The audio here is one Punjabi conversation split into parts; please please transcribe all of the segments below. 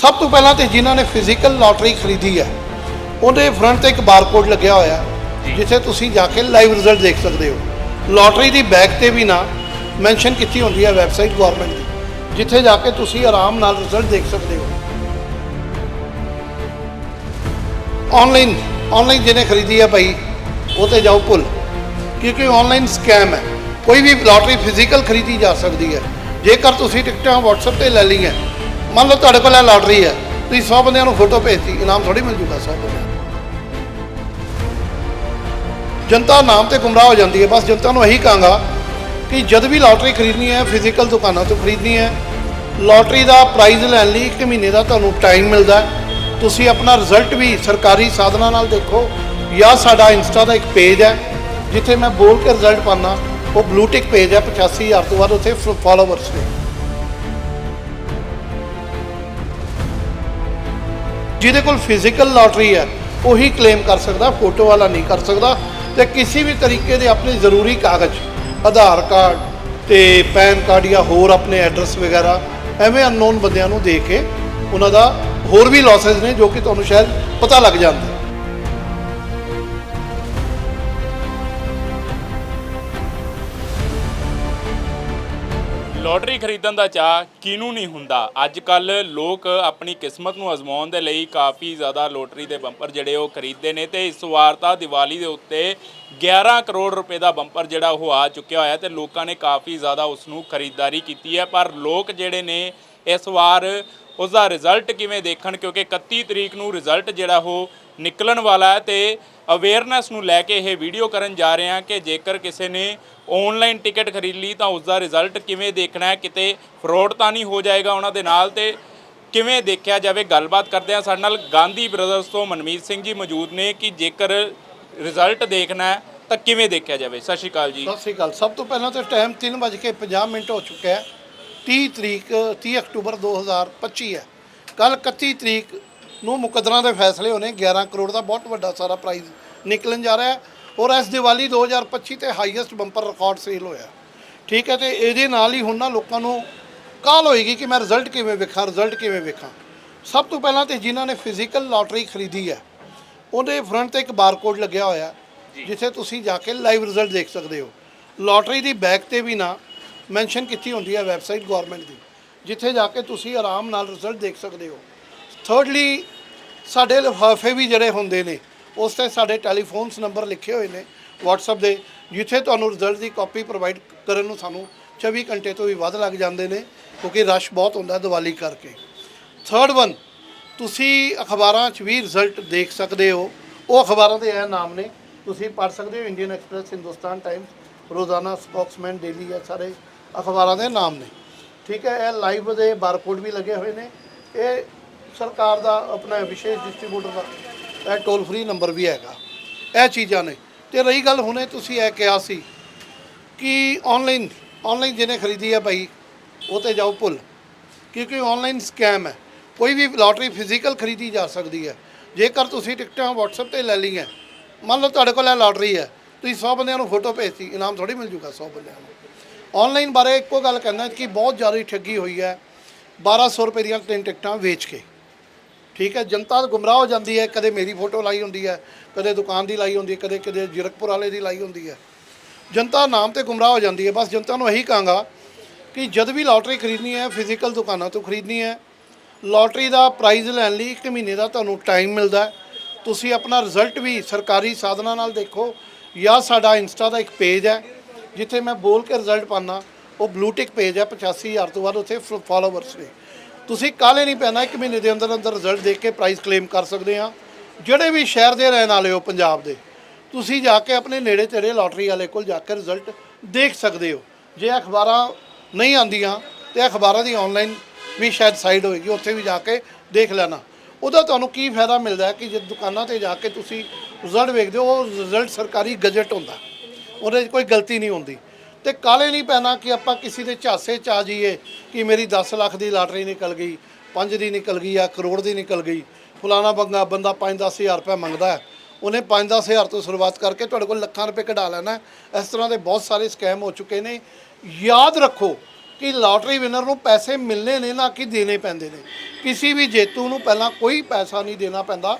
ਸਭ ਤੋਂ ਪਹਿਲਾਂ ਤੇ ਜਿਨ੍ਹਾਂ ਨੇ ਫਿਜ਼ੀਕਲ ਲਾਟਰੀ ਖਰੀਦੀ ਹੈ ਉਹਦੇ ਫਰੰਟ ਤੇ ਇੱਕ ਬਾਰਕੋਡ ਲੱਗਿਆ ਹੋਇਆ ਜਿੱਥੇ ਤੁਸੀਂ ਜਾ ਕੇ ਲਾਈਵ ਰਿਜ਼ਲਟ ਦੇਖ ਸਕਦੇ ਹੋ। ਲਾਟਰੀ ਦੀ ਬੈਕ ਤੇ ਵੀ ਨਾ ਮੈਂਸ਼ਨ ਕੀਤੀ ਹੁੰਦੀ ਹੈ ਵੈਬਸਾਈਟ ਗਵਰਨਮੈਂਟ ਦੀ ਜਿੱਥੇ ਜਾ ਕੇ ਤੁਸੀਂ ਆਰਾਮ ਨਾਲ ਰਿਜ਼ਲਟ ਦੇਖ ਸਕਦੇ ਹੋ। ਆਨਲਾਈਨ ਆਨਲਾਈਨ ਜਿਹਨੇ ਖਰੀਦੀ ਹੈ ਭਾਈ ਉਹ ਤੇ ਜਾਓ ਭੁੱਲ ਕਿਉਂਕਿ ਆਨਲਾਈਨ ਸਕੈਮ ਹੈ। ਕੋਈ ਵੀ ਲਾਟਰੀ ਫਿਜ਼ੀਕਲ ਖਰੀਦੀ ਜਾ ਸਕਦੀ ਹੈ। ਜੇਕਰ ਤੁਸੀਂ ਟਿਕਟਾਂ WhatsApp ਤੇ ਲੈ ਲਈਆਂ ਮੰਨ ਲਓ ਤੁਹਾਡੇ ਕੋਲ ਇਹ ਲਾਟਰੀ ਹੈ, ਤੁਸੀਂ 100 ਬੰਦਿਆਂ ਨੂੰ ਫੋਟੋ ਭੇਜਤੀ, ਇਨਾਮ ਥੋੜੀ ਮਿਲ ਜੂਗਾ 100 ਬੰਦਿਆਂ ਜਨਤਾ ਨਾਮ ਤੇ ਗੁੰਮਰਾਹ ਹੋ ਜਾਂਦੀ ਹੈ, ਬਸ ਜਨਤਾ ਨੂੰ ਇਹੀ ਕਹਾਂਗਾ ਕਿ ਜਦ ਵੀ ਲਾਟਰੀ ਖਰੀਦਣੀ ਹੈ ਫਿਜ਼ੀਕਲ ਦੁਕਾਨਾਂ ਤੋਂ ਖਰੀਦਣੀ ਹੈ ਲਾਟਰੀ ਦਾ ਪ੍ਰਾਈਜ਼ ਲੈਣ ਲਈ 1 ਮਹੀਨੇ ਦਾ ਤੁਹਾਨੂੰ ਟਾਈਮ ਮਿਲਦਾ ਤੁਸੀਂ ਆਪਣਾ ਰਿਜ਼ਲਟ ਵੀ ਸਰਕਾਰੀ ਸਾਧਨਾਂ ਨਾਲ ਦੇਖੋ, ਜਾਂ ਸਾਡਾ ਇੰਸਟਾ ਦਾ ਇੱਕ ਪੇਜ ਹੈ, ਜਿੱਥੇ ਮੈਂ ਬੋਲ ਕੇ ਰਿਜ਼ਲਟ ਪਾਣਾ ਉਹ ਬਲੂ ਟਿਕ ਪੇਜ ਹੈ 85000 ਤੋਂ ਵੱਧ ਉੱਥੇ ਫਾਲੋਵਰਸ ਨੇ। ਜਿਹਦੇ ਕੋਲ ਫਿਜ਼ੀਕਲ ਲਾਟਰੀ ਹੈ, ਉਹੀ ਕਲੇਮ ਕਰ ਸਕਦਾ ਫੋਟੋ ਵਾਲਾ ਨਹੀਂ ਕਰ ਸਕਦਾ ਤੇ ਕਿਸੇ ਵੀ ਤਰੀਕੇ ਦੇ ਆਪਣੇ ਜ਼ਰੂਰੀ ਕਾਗਜ਼, ਆਧਾਰ ਕਾਰਡ ਤੇ ਪੈਨ ਕਾਰਡ ਜਾਂ ਹੋਰ ਆਪਣੇ ਐਡਰੈਸ ਵਗੈਰਾ, ਐਵੇਂ ਅਨਨੋਨ ਬੰਦਿਆਂ ਨੂੰ ਦੇ ਕੇ ਉਹਨਾਂ ਦਾ ਹੋਰ ਵੀ ਲਾਸਸ ਨੇ ਜੋ ਕਿ ਤੁਹਾਨੂੰ ਸ਼ਾਇਦ ਪਤਾ ਲੱਗ ਜਾਂਦਾ। ਲੋਟਰੀ ਖਰੀਦਣ ਦਾ ਚਾਹ ਕਿਹਨੂੰ ਨਹੀਂ ਹੁੰਦਾ? ਅੱਜ ਕੱਲ ਲੋਕ ਆਪਣੀ ਕਿਸਮਤ ਨੂੰ ਅਜ਼ਮਾਉਣ ਦੇ ਲਈ ਕਾਫੀ ਜ਼ਿਆਦਾ ਲੋਟਰੀ ਦੇ ਬੰਪਰ ਜਿਹੜੇ ਉਹ ਖਰੀਦਦੇ ਨੇ ਤੇ ਇਸ ਵਾਰ ਤਾਂ ਦੀਵਾਲੀ ਦੇ ਉੱਤੇ 11 ਕਰੋੜ ਰੁਪਏ ਦਾ ਬੰਪਰ ਜਿਹੜਾ ਉਹ ਆ ਚੁੱਕਿਆ ਹੋਇਆ ਤੇ ਲੋਕਾਂ ਨੇ ਕਾਫੀ ਜ਼ਿਆਦਾ ਉਸ ਨੂੰ ਖਰੀਦਦਾਰੀ ਕੀਤੀ ਹੈ। ਪਰ ਲੋਕ ਜਿਹੜੇ ਨੇ ਇਸ ਵਾਰ ਉਸ ਦਾ ਰਿਜ਼ਲਟ ਕਿਵੇਂ ਦੇਖਣ? ਕਿਉਂਕਿ 31 ਤਰੀਕ ਨੂੰ ਰਿਜ਼ਲਟ ਜਿਹੜਾ ਉਹ ਨਿਕਲਣ ਵਾਲਾ ਹੈ ਤੇ ਅਵੇਅਰਨੈਸ ਨੂੰ ਲੈ ਕੇ ਇਹ ਵੀਡੀਓ ਕਰਨ ਜਾ ਰਹੇ ਹਾਂ ਕਿ ਜੇਕਰ ਕਿਸੇ ਨੇ ਆਨਲਾਈਨ ਟਿਕਟ ਖਰੀਦ ਲਈ ਤਾਂ ਉਸ ਦਾ ਰਿਜ਼ਲਟ ਕਿਵੇਂ ਦੇਖਣਾ ਹੈ? ਕਿਤੇ ਫਰਾਡ ਤਾਂ ਨਹੀਂ ਹੋ ਜਾਏਗਾ ਉਹਨਾਂ ਦੇ ਨਾਲ ਤੇ ਕਿਵੇਂ ਦੇਖਿਆ ਜਾਵੇ? ਗੱਲਬਾਤ ਕਰਦੇ ਹਾਂ ਸਾਡੇ ਨਾਲ ਗਾਂਧੀ ਬ੍ਰਦਰਸ ਤੋਂ ਮਨਮੀਤ ਸਿੰਘ ਜੀ ਮੌਜੂਦ ਨੇ ਕਿ ਜੇਕਰ ਰਿਜ਼ਲਟ ਦੇਖਣਾ ਹੈ ਤਾਂ ਕਿਵੇਂ ਦੇਖਿਆ ਜਾਵੇ? ਸਤਿ ਸ਼੍ਰੀ ਅਕਾਲ ਜੀ। ਸਤਿ ਸ੍ਰੀ ਅਕਾਲ। ਸਭ ਤੋਂ ਪਹਿਲਾਂ ਤਾਂ ਟਾਈਮ 3:50 ਮਿੰਟ ਹੋ ਚੁੱਕਿਆ ਹੈ। 30 ਤਰੀਕ 30 ਅਕਤੂਬਰ 2025 ਹੈ। ਕੱਲ 31 ਤਰੀਕ ਨੂੰ ਮੁਕੱਦਰਾਂ ਦੇ ਫੈਸਲੇ ਹੋਣੇ 11 ਕਰੋੜ ਦਾ ਬਹੁਤ ਵੱਡਾ ਸਾਰਾ ਪ੍ਰਾਈਜ਼ ਨਿਕਲਣ ਜਾ ਰਿਹਾ ਹੈ ਔਰ ਇਸ ਦੀਵਾਲੀ 2025 ਤੇ ਹਾਈਐਸਟ ਬੰਪਰ ਰਿਕਾਰਡ ਸੇਲ ਹੋਇਆ ਠੀਕ ਹੈ ਤੇ ਇਹਦੇ ਨਾਲ ਹੀ ਹੁਣ ਨਾ ਲੋਕਾਂ ਨੂੰ ਕਾਲ ਹੋਏਗੀ ਕਿ ਮੈਂ ਰਿਜ਼ਲਟ ਕਿਵੇਂ ਵੇਖਾਂ ਰਿਜ਼ਲਟ ਕਿਵੇਂ ਵੇਖਾਂ। ਸਭ ਤੋਂ ਪਹਿਲਾਂ ਤੇ ਜਿਨ੍ਹਾਂ ਨੇ ਫਿਜ਼ੀਕਲ ਲਾਟਰੀ ਖਰੀਦੀ ਹੈ ਉਹਦੇ ਫਰੰਟ ਤੇ ਇੱਕ ਬਾਰਕੋਡ ਲੱਗਿਆ ਹੋਇਆ ਜਿੱਥੇ ਤੁਸੀਂ ਜਾ ਕੇ ਲਾਈਵ ਰਿਜ਼ਲਟ ਦੇਖ ਸਕਦੇ ਹੋ। ਲਾਟਰੀ ਦੀ ਬੈਕ ਤੇ ਵੀ ਨਾ ਮੈਂਸ਼ਨ ਕੀਤੀ ਹੁੰਦੀ ਹੈ ਵੈਬਸਾਈਟ ਗਵਰਨਮੈਂਟ ਦੀ, ਜਿੱਥੇ ਜਾ ਕੇ ਤੁਸੀਂ ਆਰਾਮ ਨਾਲ ਰਿਜ਼ਲਟ ਦੇਖ ਸਕਦੇ ਹੋ। ਥਰਡਲੀ ਸਾਡੇ ਲਿਫਾਫੇ ਵੀ ਜਿਹੜੇ ਹੁੰਦੇ ਨੇ, ਉਸ ਤੇ ਸਾਡੇ ਟੈਲੀਫੋਨਸ ਨੰਬਰ ਲਿਖੇ ਹੋਏ ਨੇ WhatsApp ਦੇ, ਜਿੱਥੇ ਤੁਹਾਨੂੰ ਰਿਜ਼ਲਟ ਦੀ ਕਾਪੀ ਪ੍ਰੋਵਾਈਡ ਕਰਨ ਨੂੰ ਸਾਨੂੰ 24 ਘੰਟੇ ਤੋਂ ਵੀ ਵੱਧ ਲੱਗ ਜਾਂਦੇ ਨੇ, ਕਿਉਂਕਿ ਰਸ਼ ਬਹੁਤ ਹੁੰਦਾ ਦੀਵਾਲੀ ਕਰਕੇ। ਥਰਡ ਵਨ ਤੁਸੀਂ ਅਖਬਾਰਾਂ 'ਚ ਵੀ ਰਿਜ਼ਲਟ ਦੇਖ ਸਕਦੇ ਹੋ। ਉਹ ਅਖਬਾਰਾਂ ਦੇ ਇਹ ਨਾਮ ਨੇ, ਤੁਸੀਂ ਪੜ੍ਹ ਸਕਦੇ ਹੋ Indian Express Hindustan Times Rozana Spokesman daily ਇਹ ਸਾਰੇ ਅਖਬਾਰਾਂ ਦੇ ਨਾਮ ਨੇ। ਠੀਕ ਹੈ, ਇਹ ਲਾਈਵ ਦੇ ਬਾਰਕੋਡ ਵੀ ਲੱਗੇ ਹੋਏ ਨੇ। ਇਹ ਸਰਕਾਰ ਦਾ ਆਪਣਾ ਵਿਸ਼ੇਸ਼ ਡਿਸਟ੍ਰੀਬਿਊਟਰ ਦਾ, ਇਹ ਟੋਲ ਫ੍ਰੀ ਨੰਬਰ ਵੀ ਹੈਗਾ। ਇਹ ਚੀਜ਼ਾਂ ਨੇ। ਤੇ ਰਹੀ ਗੱਲ ਹੁਣੇ ਤੁਸੀਂ ਇਹ ਕਿਹਾ ਸੀ ਕਿ ਆਨਲਾਈਨ ਆਨਲਾਈਨ ਜਿਹਨੇ ਖਰੀਦੀ ਹੈ ਭਾਈ ਉਹ ਤੇ ਜਾਓ ਭੁੱਲ। ਕਿਉਂਕਿ ਆਨਲਾਈਨ ਸਕੈਮ ਹੈ। ਕੋਈ ਵੀ ਲਾਟਰੀ ਫਿਜ਼ੀਕਲ ਖਰੀਦੀ ਜਾ ਸਕਦੀ ਹੈ। ਜੇਕਰ ਤੁਸੀਂ ਟਿਕਟਾਂ WhatsApp ਤੇ ਲੈ ਲਈਆਂ, ਮੰਨ ਲਓ ਤੁਹਾਡੇ ਕੋਲ ਇਹ ਲਾਟਰੀ ਹੈ, ਤੁਸੀਂ 100 ਬੰਦਿਆਂ ਨੂੰ ਫੋਟੋ ਭੇਜਤੀ, ਇਨਾਮ ਥੋੜੀ ਮਿਲ ਜੂਗਾ 100 ਬੰਦਿਆਂ ਨੂੰ। ਆਨਲਾਈਨ ਬਾਰੇ ਇੱਕੋ ਗੱਲ ਕਹਿੰਦਾ ਕਿ ਬਹੁਤ ਜ਼ਿਆਦਾ ਠੱਗੀ ਹੋਈ ਹੈ। 1200 ਰੁਪਏ ਦੀਆਂ ਤਿੰਨ ਟਿਕਟਾਂ ਵੇਚ ਕੇ। ਠੀਕ ਹੈ, ਜਨਤਾ ਗੁੰਮਰਾਹ ਹੋ ਜਾਂਦੀ ਹੈ। ਕਦੇ ਮੇਰੀ ਫੋਟੋ ਲਾਈ ਹੁੰਦੀ ਹੈ, ਕਦੇ ਦੁਕਾਨ ਦੀ ਲਾਈ ਹੁੰਦੀ ਹੈ, ਕਦੇ ਕਦੇ ਜੀਰਕਪੁਰ ਵਾਲੇ ਦੀ ਲਾਈ ਹੁੰਦੀ ਹੈ। ਜਨਤਾ ਨਾਮ ਤੇ ਗੁੰਮਰਾਹ ਹੋ ਜਾਂਦੀ ਹੈ। ਬਸ ਜਨਤਾ ਨੂੰ ਇਹੀ ਕਹਾਂਗਾ ਕਿ ਜਦ ਵੀ ਲਾਟਰੀ ਖਰੀਦਣੀ ਹੈ, ਫਿਜ਼ੀਕਲ ਦੁਕਾਨਾਂ ਤੋਂ ਖਰੀਦਣੀ ਹੈ, ਲਾਟਰੀ ਦਾ ਪ੍ਰਾਈਜ਼ ਲੈਣ ਲਈ 1 ਮਹੀਨੇ ਦਾ ਤੁਹਾਨੂੰ ਟਾਈਮ ਮਿਲਦਾ ਹੈ। ਤੁਸੀਂ ਆਪਣਾ ਰਿਜ਼ਲਟ ਵੀ ਸਰਕਾਰੀ ਸਾਧਨਾਂ ਨਾਲ ਦੇਖੋ ਜਾਂ ਸਾਡਾ ਇੰਸਟਾ ਦਾ ਇੱਕ ਪੇਜ ਹੈ। ਜਿੱਥੇ ਮੈਂ ਬੋਲ ਕੇ ਰਿਜ਼ਲਟ ਪਾਣਾ ਉਹ ਬਲੂ ਟਿਕ ਪੇਜ ਹੈ 85000 ਤੋਂ ਵੱਧ ਉੱਥੇ ਫਾਲੋਵਰਸ ਨੇ। ਤੁਸੀਂ ਕਾਲੇ ਨਹੀਂ ਪੈਣਾ, ਇੱਕ ਮਹੀਨੇ ਦੇ ਅੰਦਰ ਅੰਦਰ ਰਿਜ਼ਲਟ ਦੇਖ ਕੇ ਪ੍ਰਾਈਜ਼ ਕਲੇਮ ਕਰ ਸਕਦੇ ਆ ਜਿਹੜੇ ਵੀ ਸ਼ਹਿਰ ਦੇ ਰਹਿਣ ਵਾਲੇ ਹੋ, ਪੰਜਾਬ ਦੇ, ਤੁਸੀਂ ਜਾ ਕੇ ਆਪਣੇ ਨੇੜੇ ਤੇੜੇ ਲਾਟਰੀ ਵਾਲੇ ਕੋਲ ਜਾ ਕੇ ਰਿਜ਼ਲਟ ਦੇਖ ਸਕਦੇ ਹੋ। ਜੇ ਅਖਬਾਰਾਂ ਨਹੀਂ ਆਂਦੀਆਂ ਤੇ ਅਖਬਾਰਾਂ ਦੀ ਆਨਲਾਈਨ ਵੀ ਸ਼ਾਇਦ ਸਾਈਡ ਹੋਏਗੀ, ਉੱਥੇ ਵੀ ਜਾ ਕੇ ਦੇਖ ਲੈਣਾ। ਉਹਦਾ ਤੁਹਾਨੂੰ ਕੀ ਫਾਇਦਾ ਮਿਲਦਾ ਕਿ ਜੇ ਦੁਕਾਨਾਂ ਤੇ ਜਾ ਕੇ ਤੁਸੀਂ ਰਿਜ਼ਲਟ ਵੇਖਦੇ ਹੋ, ਉਹ ਰਿਜ਼ਲਟ ਸਰਕਾਰੀ ਗਜਟ ਹੁੰਦਾ। ਉਹਦੇ 'ਚ ਕੋਈ ਗਲਤੀ ਨਹੀਂ ਹੁੰਦੀ। ਤੇ ਕਾਲੇ ਨਹੀਂ ਪੈਣਾ ਕਿ ਆਪਾਂ ਕਿਸੇ ਦੇ ਝਾਸੇ ਚ ਆ ਜਾਈਏ ਕਿ ਮੇਰੀ 10 ਲੱਖ ਦੀ ਲਾਟਰੀ ਨਿਕਲ ਗਈ 5 ਦੀ ਨਿਕਲ ਗਈ ਆ, ਕਰੋੜ ਦੀ ਨਿਕਲ ਗਈ। ਫਲਾਣਾ ਬੰਗਾ, ਬੰਦਾ 5-10 ਹਜ਼ਾਰ ਰੁਪਏ ਮੰਗਦਾ ਹੈ। ਉਹਨੇ 5-10 ਹਜ਼ਾਰ ਤੋਂ ਸ਼ੁਰੂਆਤ ਕਰਕੇ ਤੁਹਾਡੇ ਕੋਲ ਲੱਖਾਂ ਰੁਪਏ ਕਢਾ ਲੈਣਾ ਇਸ ਤਰ੍ਹਾਂ ਦੇ ਬਹੁਤ ਸਾਰੇ ਸਕੈਮ ਹੋ ਚੁੱਕੇ ਨੇ। ਯਾਦ ਰੱਖੋ ਕਿ ਲਾਟਰੀ ਵਿਨਰ ਨੂੰ ਪੈਸੇ ਮਿਲਨੇ ਨੇ ਨਾ ਕਿ ਦੇਣੇ ਪੈਂਦੇ ਨੇ। ਕਿਸੇ ਵੀ ਜੇਤੂ ਨੂੰ ਪਹਿਲਾਂ ਕੋਈ ਪੈਸਾ ਨਹੀਂ ਦੇਣਾ ਪੈਂਦਾ।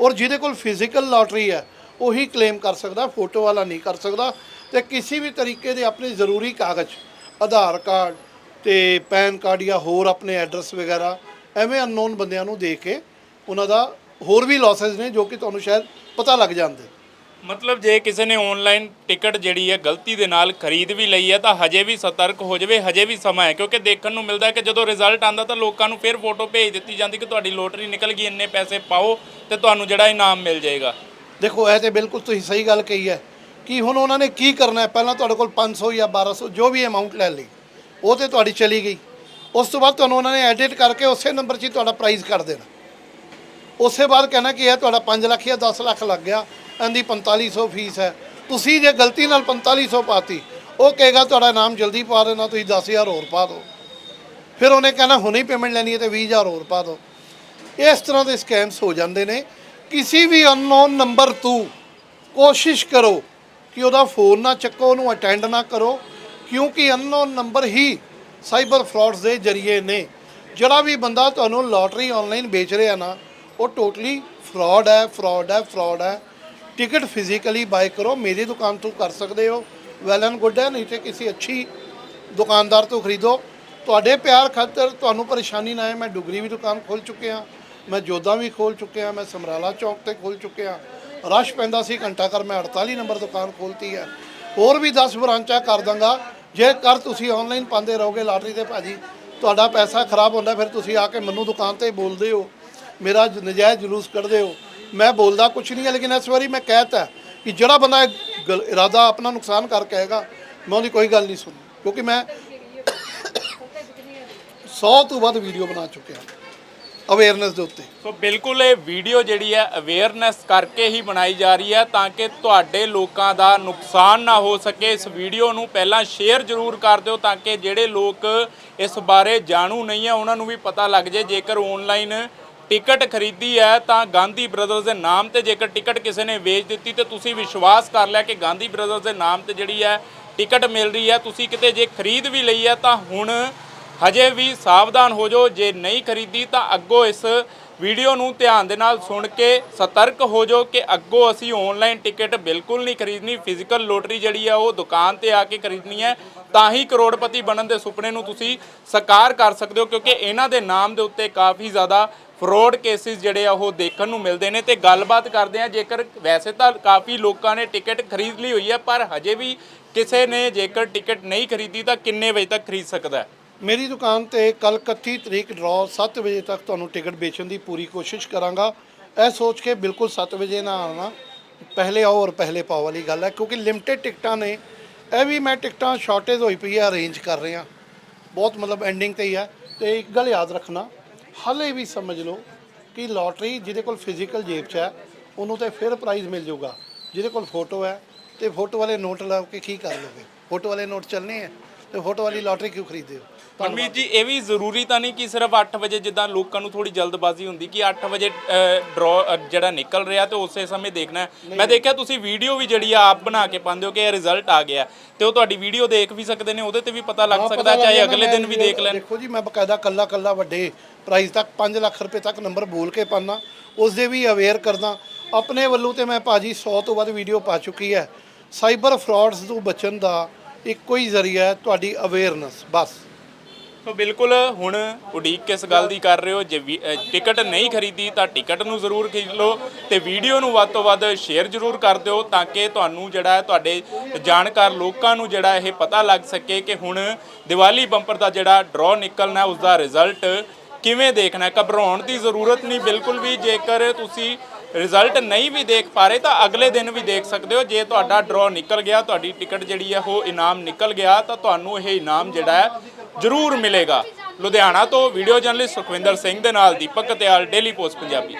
ਔਰ ਜਿਹਦੇ ਕੋਲ ਫਿਜ਼ੀਕਲ ਲਾਟਰੀ ਹੈ ਉਹੀ ਕਲੇਮ ਕਰ ਸਕਦਾ ਫੋਟੋ ਵਾਲਾ ਨਹੀਂ ਕਰ ਸਕਦਾ ਤੇ ਕਿਸੇ ਵੀ ਤਰੀਕੇ ਦੇ ਆਪਣੇ ਜ਼ਰੂਰੀ ਕਾਗਜ਼, ਆਧਾਰ ਕਾਰਡ ਤੇ ਪੈਨ ਕਾਰਡ ਜਾਂ ਹੋਰ ਆਪਣੇ ਐਡਰੈਸ ਵਗੈਰਾ, ਐਵੇਂ ਅਨਨੋਨ ਬੰਦਿਆਂ ਨੂੰ ਦੇ ਕੇ ਉਹਨਾਂ ਦਾ ਹੋਰ ਵੀ ਲਾਸਸ ਨੇ ਜੋ ਕਿ ਤੁਹਾਨੂੰ ਸ਼ਾਇਦ ਪਤਾ ਲੱਗ ਜਾਂਦੇ। ਮਤਲਬ ਜੇ ਕਿਸੇ ਨੇ ਆਨਲਾਈਨ ਟਿਕਟ ਜਿਹੜੀ ਹੈ ਗਲਤੀ ਦੇ ਨਾਲ ਖਰੀਦ ਵੀ ਲਈ ਹੈ ਤਾਂ ਹਜੇ ਵੀ ਸਤਰਕ ਹੋ ਜਾਵੇ, ਹਜੇ ਵੀ ਸਮਾਂ ਹੈ, ਕਿਉਂਕਿ ਦੇਖਣ ਨੂੰ ਮਿਲਦਾ ਹੈ ਕਿ ਜਦੋਂ ਰਿਜ਼ਲਟ ਆਂਦਾ ਤਾਂ ਲੋਕਾਂ ਨੂੰ ਫਿਰ ਫੋਟੋ ਭੇਜ ਦਿੱਤੀ ਜਾਂਦੀ ਕਿ ਤੁਹਾਡੀ ਲੋਟਰੀ ਨਿਕਲ ਗਈ, ਇੰਨੇ ਪੈਸੇ ਪਾਓ ਤੇ ਤੁਹਾਨੂੰ ਜਿਹੜਾ ਇਨਾਮ ਮਿਲ ਜਾਏਗਾ। ਦੇਖੋ, ਇਹ ਤੇ ਬਿਲਕੁਲ ਤੁਸੀਂ ਸਹੀ ਗੱਲ ਕਹੀ ਹੈ ਕਿ ਹੁਣ ਉਹਨਾਂ ਨੇ ਕੀ ਕਰਨਾ ਹੈ? ਪਹਿਲਾਂ ਤੁਹਾਡੇ ਕੋਲ 500 ਜਾਂ 1200 ਜੋ ਵੀ ਅਮਾਉਂਟ ਲੈ ਲਈ, ਉਹ ਤੇ ਤੁਹਾਡੀ ਚਲੀ ਗਈ। ਉਸ ਤੋਂ ਬਾਅਦ ਤੁਹਾਨੂੰ ਉਹਨਾਂ ਨੇ ਐਡਿਟ ਕਰਕੇ ਉਸੇ ਨੰਬਰ 'ਚ ਹੀ ਤੁਹਾਡਾ ਪ੍ਰਾਈਜ਼ ਕਰ ਦੇਣਾ। ਉਸੇ ਬਾਅਦ ਕਹਿਣਾ ਕਿ ਇਹ ਤੁਹਾਡਾ 5 ਲੱਖ ਜਾਂ 10 ਲੱਖ ਲੱਗ ਗਿਆ, ਇਹਦੀ 4500 ਫੀਸ ਹੈ। ਤੁਸੀਂ ਜੇ ਗਲਤੀ ਨਾਲ 4500 ਪਾਤੀ, ਉਹ ਕਹੇਗਾ ਤੁਹਾਡਾ ਨਾਮ ਜਲਦੀ ਪਾ ਦੇਣਾ, ਤੁਸੀਂ 10000 ਹੋਰ ਪਾ ਦਿਓ। ਫਿਰ ਉਹਨੇ ਕਹਿਣਾ, ਹੁਣੇ ਹੀ ਪੇਮੈਂਟ ਲੈਣੀ ਹੈ ਤੇ 20000 ਹੋਰ ਪਾ ਦਿਓ। ਇਸ ਤਰ੍ਹਾਂ ਦੇ ਸਕੈਮਸ ਹੋ ਜਾਂਦੇ ਨੇ। ਕਿਸੇ ਵੀ ਅਨਨੋਨ ਨੰਬਰ ਤੋਂ ਕੋਸ਼ਿਸ਼ ਕਰੋ ਕਿ ਉਹਦਾ ਫੋਨ ਨਾ ਚੱਕੋ, ਉਹਨੂੰ ਅਟੈਂਡ ਨਾ ਕਰੋ, ਕਿਉਂਕਿ ਅਨਨੋਨ ਨੰਬਰ ਹੀ ਸਾਈਬਰ ਫਰਾਡਸ ਦੇ ਜ਼ਰੀਏ ਨੇ। ਜਿਹੜਾ ਵੀ ਬੰਦਾ ਤੁਹਾਨੂੰ ਲੋਟਰੀ ਆਨਲਾਈਨ ਵੇਚ ਰਿਹਾ ਨਾ, ਉਹ ਟੋਟਲੀ ਫਰਾਡ ਹੈ ਫਰਾਡ ਹੈ ਫਰਾਡ ਹੈ। ਟਿਕਟ ਫਿਜ਼ੀਕਲੀ ਬਾਈ ਕਰੋ, ਮੇਰੀ ਦੁਕਾਨ ਤੋਂ ਕਰ ਸਕਦੇ ਹੋ। ਵੈਲ ਐਂਡ ਗੁੱਡ ਹੈ, ਨਹੀਂ ਤੇ ਕਿਸੇ ਅੱਛੀ ਦੁਕਾਨਦਾਰ ਤੋਂ ਖਰੀਦੋ। ਤੁਹਾਡੇ ਪਿਆਰ ਖਾਤਰ ਤੁਹਾਨੂੰ ਪਰੇਸ਼ਾਨੀ ਨਾ ਆਏ, ਮੈਂ ਡੁਗਰੀ ਵੀ ਦੁਕਾਨ ਖੋਲ ਚੁੱਕਿਆ। ਮੈਂ ਜੋਧਾ ਵੀ ਖੋਲ ਚੁੱਕਿਆ, ਮੈਂ ਸਮਰਾਲਾ ਚੌਕ ਤੇ ਖੋਲ ਚੁੱਕਿਆ। ਰਸ਼ ਪੈਂਦਾ ਸੀ, ਘੰਟਾ ਕਰ ਮੈਂ 48 ਨੰਬਰ ਦੁਕਾਨ ਖੋਲਤੀ ਹੈ। ਹੋਰ ਵੀ 10 ਬ੍ਰਾਂਚਾਂ ਕਰ ਦਾਂਗਾ। ਜੇ ਕਰ ਤੁਸੀਂ ਆਨਲਾਈਨ ਪਾਉਂਦੇ ਰਹੋਗੇ ਲਾਟਰੀ ਤੇ ਭਾਜੀ, ਤੁਹਾਡਾ ਪੈਸਾ ਖਰਾਬ ਹੁੰਦਾ, ਫਿਰ ਤੁਸੀਂ ਆ ਕੇ ਮੈਨੂੰ ਦੁਕਾਨ ਤੇ ਬੋਲਦੇ ਹੋ। ਮੇਰਾ ਨਜਾਇਜ਼ ਜਲੂਸ ਕੱਢਦੇ ਹੋ। ਮੈਂ ਬੋਲਦਾ ਕੁਝ ਨਹੀਂ ਹੈ, ਲੇਕਿਨ ਇਸ ਵਾਰੀ ਮੈਂ ਕਹਿਤਾ ਕਿ ਜਿਹੜਾ ਬੰਦਾ ਗਲ- ਇਰਾਦਾ ਆਪਣਾ ਨੁਕਸਾਨ ਕਰਕੇ ਆਏਗਾ, ਮੈਂ ਉਹਦੀ ਕੋਈ ਗੱਲ ਨਹੀਂ ਸੁਣੀ ਕਿਉਂਕਿ ਮੈਂ 100 ਤੋਂ ਵੱਧ ਵੀਡੀਓ ਬਣਾ ਚੁੱਕਿਆ। ਅਵੇਅਰਨੈਸ ਦੇ ਉੱਤੇ। ਸੋ ਬਿਲਕੁਲ ਇਹ ਵੀਡੀਓ ਜਿਹੜੀ ਹੈ ਅਵੇਅਰਨੈਸ ਕਰਕੇ ਹੀ ਬਣਾਈ ਜਾ ਰਹੀ ਹੈ ਤਾਂ ਕਿ ਤੁਹਾਡੇ ਲੋਕਾਂ ਦਾ ਨੁਕਸਾਨ ਨਾ ਹੋ ਸਕੇ। ਇਸ ਵੀਡੀਓ ਨੂੰ ਪਹਿਲਾਂ ਸ਼ੇਅਰ ਜ਼ਰੂਰ ਕਰ ਦਿਓ ਤਾਂ ਕਿ ਜਿਹੜੇ ਲੋਕ ਇਸ ਬਾਰੇ ਜਾਣੂ ਨਹੀਂ ਹੈ, ਉਹਨਾਂ ਨੂੰ ਵੀ ਪਤਾ ਲੱਗ ਜੇ ਜੇਕਰ ਆਨਲਾਈਨ ਟਿਕਟ ਖਰੀਦੀ ਹੈ ਤਾਂ ਗਾਂਧੀ ਬ੍ਰਦਰਜ਼ ਦੇ ਨਾਮ ਤੇ ਜੇਕਰ ਟਿਕਟ ਕਿਸੇ ਨੇ ਵੇਚ ਦਿੱਤੀ ਤੇ ਤੁਸੀਂ ਵਿਸ਼ਵਾਸ ਕਰ ਲਿਆ ਕਿ ਗਾਂਧੀ ਬ੍ਰਦਰਜ਼ ਦੇ ਨਾਮ ਤੇ ਜਿਹੜੀ ਹੈ ਟਿਕਟ ਮਿਲ ਰਹੀ ਹੈ, ਤੁਸੀਂ ਕਿਤੇ ਜੇ ਖਰੀਦ ਵੀ ਲਈ ਹੈ ਤਾਂ ਹੁਣ ਹਜੇ ਵੀ ਸਾਵਧਾਨ ਹੋ ਜਾਓ, ਜੇ ਨਹੀਂ ਖਰੀਦੀ ਤਾਂ ਅੱਗੋਂ ਇਸ ਵੀਡੀਓ ਨੂੰ ਧਿਆਨ ਦੇ ਨਾਲ ਸੁਣ ਕੇ ਸਤਰਕ ਹੋ ਜਾਓ ਕਿ ਅੱਗੋਂ ਅਸੀਂ ਆਨਲਾਈਨ ਟਿਕਟ ਬਿਲਕੁਲ ਨਹੀਂ ਖਰੀਦਣੀ ਫਿਜ਼ੀਕਲ ਲੋਟਰੀ ਜਿਹੜੀ ਆ ਉਹ ਦੁਕਾਨ ਤੇ ਆ ਕੇ ਖਰੀਦਣੀ ਹੈ, ਤਾਂ ਹੀ ਕਰੋੜਪਤੀ ਬਣਨ ਦੇ ਸੁਪਨੇ ਨੂੰ ਤੁਸੀਂ ਸਾਕਾਰ ਕਰ ਸਕਦੇ ਹੋ, ਕਿਉਂਕਿ ਇਹਨਾਂ ਦੇ ਨਾਮ ਦੇ ਉੱਤੇ ਕਾਫੀ ਜ਼ਿਆਦਾ ਫਰੋਡ ਕੇਸਿਸ ਜਿਹੜੇ ਆ ਉਹ ਦੇਖਣ ਨੂੰ ਮਿਲਦੇ ਨੇ ਤੇ ਗੱਲਬਾਤ ਕਰਦੇ ਆ ਜੇਕਰ ਵੈਸੇ ਤਾਂ ਕਾਫੀ ਲੋਕਾਂ ਨੇ ਟਿਕਟ ਖਰੀਦ ਲਈ ਹੋਈ ਹੈ, ਪਰ ਹਜੇ ਵੀ ਕਿਸੇ ਨੇ ਜੇਕਰ ਟਿਕਟ ਨਹੀਂ ਖਰੀਦੀ ਤਾਂ ਕਿੰਨੇ ਵਜੇ ਤੱਕ ਖਰੀਦ ਸਕਦਾ ਹੈ? ਮੇਰੀ ਦੁਕਾਨ ਤੇ ਕੱਲ 31 ਤਰੀਕ ਡਰਾਅ 7 ਵਜੇ ਤੱਕ ਤੁਹਾਨੂੰ ਟਿਕਟ ਵੇਚਣ ਦੀ ਪੂਰੀ ਕੋਸ਼ਿਸ਼ ਕਰਾਂਗਾ। ਇਹ ਸੋਚ ਕੇ ਬਿਲਕੁਲ 7 ਵਜੇ ਨਾ ਆਉਣਾ। ਪਹਿਲੇ ਆਓ ਔਰ ਪਹਿਲੇ ਪਾਓ ਵਾਲੀ ਗੱਲ ਹੈ, ਕਿਉਂਕਿ ਲਿਮਟਿਡ ਟਿਕਟਾਂ ਨੇ। ਇਹ ਵੀ ਮੈਂ ਟਿਕਟਾਂ ਸ਼ਾਰਟੇਜ ਹੋਈ ਪਈ ਹੈ ਅਰੇਂਜ ਕਰ ਰਿਹਾ। ਬਹੁਤ ਮਤਲਬ ਐਂਡਿੰਗ ਤੇ ਹੀ ਹੈ। ਤੇ ਇੱਕ ਗੱਲ ਯਾਦ ਰੱਖਣਾ, ਹਾਲੇ ਵੀ ਸਮਝ ਲਓ ਕਿ ਲੋਟਰੀ ਜਿਹਦੇ ਕੋਲ ਫਿਜ਼ੀਕਲ ਜੇਬ 'ਚ ਹੈ, ਉਹਨੂੰ ਤੇ ਫਿਰ ਪ੍ਰਾਈਜ਼ ਮਿਲ ਜਾਊਗਾ। ਜਿਹਦੇ ਕੋਲ ਫੋਟੋ ਹੈ, ਤੇ ਫੋਟੋ ਵਾਲੇ ਨੋਟ ਲਾ ਕੇ ਕੀ ਕਰ ਲੋਗੇ ਫੋਟੋ ਵਾਲੇ ਨੋਟ ਚੱਲਨੇ ਆ ਤੇ ਫੋਟੋ ਵਾਲੀ ਲੋਟਰੀ ਕਿਉਂ ਖਰੀਦੇ ਹੋ? ਮਨਮੀਤ ਜੀ ਇਹ ਵੀ ਜ਼ਰੂਰੀ ਤਾਂ ਨਹੀਂ ਕਿ ਸਿਰਫ 8 ਵਜੇ ਜਿੱਦਾਂ ਲੋਕਾਂ ਨੂੰ ਥੋੜੀ ਜਲਦਬਾਜ਼ੀ ਹੁੰਦੀ ਕਿ 8 ਵਜੇ ਡਰਾ ਜਿਹੜਾ ਨਿਕਲ ਰਿਹਾ ਤੇ ਉਸੇ ਸਮੇਂ ਦੇਖਣਾ। ਮੈਂ ਦੇਖਿਆ ਤੁਸੀਂ ਵੀਡੀਓ ਵੀ ਜਿਹੜੀ ਆ ਆਪ ਬਣਾ ਕੇ ਪਾਉਂਦੇ ਹੋ ਕਿ ਇਹ ਰਿਜ਼ਲਟ ਆ ਗਿਆ ਤੇ ਉਹ ਤੁਹਾਡੀ ਵੀਡੀਓ ਦੇਖ ਵੀ ਸਕਦੇ ਨੇ ਉਹਦੇ ਤੇ ਵੀ ਪਤਾ ਲੱਗ ਸਕਦਾ ਚਾਹੇ ਅਗਲੇ ਦਿਨ ਵੀ ਦੇਖ ਲੈਣ। ਦੇਖੋ ਜੀ ਮੈਂ ਬਕਾਇਦਾ ਕੱਲਾ ਕੱਲਾ ਵੱਡੇ ਪ੍ਰਾਈਸ ਤੱਕ 5 ਲੱਖ ਰੁਪਏ ਤੱਕ ਨੰਬਰ ਬੋਲ ਕੇ ਪਾਣਾ ਉਸ ਦੇ ਵੀ ਅਵੇਅਰ ਕਰਦਾ। ਆਪਣੇ ਵੱਲੋਂ ਤੇ ਮੈਂ ਭਾਜੀ 100 ਤੋਂ ਵੱਧ ਵੀਡੀਓ ਪਾ ਚੁੱਕੀ ਹੈ। ਸਾਈਬਰ ਫਰਾਡਸ ਤੋਂ ਬਚਣ ਦਾ ਇੱਕੋ ਹੀ ਜ਼ਰੀਆ ਹੈ ਤੁਹਾਡੀ ਅਵੇਅਰਨੈਸ ਬਸ। ਸੋ ਬਿਲਕੁਲ ਹੁਣ ਉਡੀਕ ਕਿਸ ਗੱਲ ਦੀ ਕਰ ਰਹੇ ਹੋ? ਜੇ ਵੀ- ਟਿਕਟ ਨਹੀਂ ਖਰੀਦੀ ਤਾਂ ਟਿਕਟ ਨੂੰ ਜ਼ਰੂਰ ਖਰੀਦ ਲਓ ਤੇ ਵੀਡੀਓ ਨੂੰ ਵੱਧ ਤੋਂ ਵੱਧ ਸ਼ੇਅਰ ਜ਼ਰੂਰ ਕਰ ਦਿਓ ਤਾਂ ਕਿ ਤੁਹਾਨੂੰ ਜਿਹੜਾ ਤੁਹਾਡੇ ਜਾਣਕਾਰ ਲੋਕਾਂ ਨੂੰ ਜਿਹੜਾ ਇਹ ਪਤਾ ਲੱਗ ਸਕੇ ਕਿ ਹੁਣ ਦੀਵਾਲੀ ਬੰਪਰ ਦਾ ਜਿਹੜਾ ਡਰਾਅ ਨਿਕਲਣਾ ਉਸ ਦਾ ਰਿਜ਼ਲਟ ਕਿਵੇਂ ਦੇਖਣਾ ਘਬਰਾਉਣ ਦੀ ਜ਼ਰੂਰਤ ਨਹੀਂ, ਬਿਲਕੁਲ ਵੀ ਜੇਕਰ ਤੁਸੀਂ ਰਿਜ਼ਲਟ ਨਹੀਂ ਵੀ ਦੇਖ ਪਾ ਰਹੇ ਤਾਂ ਅਗਲੇ ਦਿਨ ਵੀ ਦੇਖ ਸਕਦੇ ਹੋ। ਜੇ ਤੁਹਾਡਾ ਡਰਾਅ ਨਿਕਲ ਗਿਆ, ਤੁਹਾਡੀ ਟਿਕਟ ਜਿਹੜੀ ਹੈ ਉਹ ਇਨਾਮ ਨਿਕਲ ਗਿਆ, ਤਾਂ ਤੁਹਾਨੂੰ ਇਹ ਇਨਾਮ ਜਿਹੜਾ ਹੈ, ਜ਼ਰੂਰ ਮਿਲੇਗਾ। ਲੁਧਿਆਣਾ ਤੋਂ ਵੀਡੀਓ ਜਰਨਲਿਸਟ ਸੁਖਵਿੰਦਰ ਸਿੰਘ ਦੇ ਨਾਲ ਦੀਪਕ ਕਤਿਆਲ ਡੇਲੀ ਪੋਸਟ ਪੰਜਾਬੀ।